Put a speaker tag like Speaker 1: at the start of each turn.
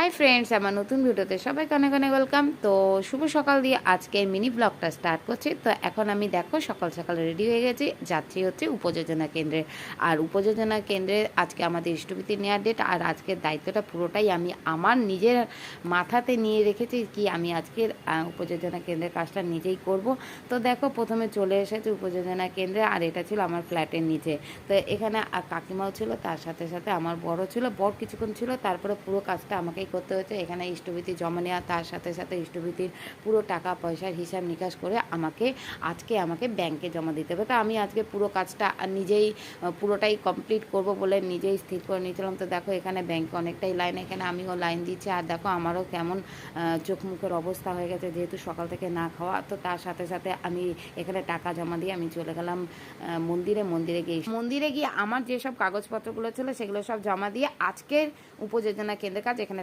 Speaker 1: Hi friends, আমার নতুন ভিডিওতে সবাইকে অনেক অনেক ওয়েলকাম। তো শুভ সকাল দিয়ে আজকে মিনি ব্লগটা স্টার্ট করছি। তো এখন আমি দেখো সকাল সকাল রেডি হয়ে গেছি। যাচ্ছি হচ্ছে উপযোজনা কেন্দ্রে। আর উপযোজনা কেন্দ্রে আজকে আমাদের ইষ্টভীতি নেওয়ার ডেট আর আজকের দায়িত্বটা পুরোটাই আমি আমার নিজের মাথাতে নিয়ে রেখেছি কি আমি আজকের উপযোজনা কেন্দ্রের কাজটা নিজেই করব। তো দেখো প্রথমে চলে এসেছে উপযোজনা কেন্দ্রে আর এটা ছিল আমার ফ্ল্যাটের নিচে। তো এখানে কাকিমাও ছিল, তার সাথে সাথে আমার বড় ছিল বড় কিছুক্ষণ ছিল, তারপরে পুরো কাজটা আমাকেই করতে হচ্ছে এখানে ইষ্টভীতি জমা নেওয়া, তার সাথে সাথে ইষ্টভীতির পুরো টাকা পয়সার হিসাব নিকাশ করে আমাকে, আজকে আমাকে ব্যাংকে জমা দিতে হবে। তো আমি আজকে পুরো কাজটা নিজেই পুরোটাই কমপ্লিট করব বলে নিজেই স্থির করে নিয়েছিলাম। তো দেখো, এখানে ব্যাংকে অনেকটাই লাইন এখানে আমিও লাইন দিচ্ছি। আর দেখো, আমারও কেমন চোখ মুখের অবস্থা হয়ে গেছে, যেহেতু সকাল থেকে না খাওয়া, তো তার সাথে সাথে আমি এখানে টাকা জমা দিয়ে আমি চলে গেলাম মন্দিরে। মন্দিরে গিয়ে মন্দিরে গিয়ে আমার যেসব কাগজপত্রগুলো ছিল, সেগুলো সব জমা দিয়ে আজকের উপযোজনা কেন্দ্রের কাজ এখানে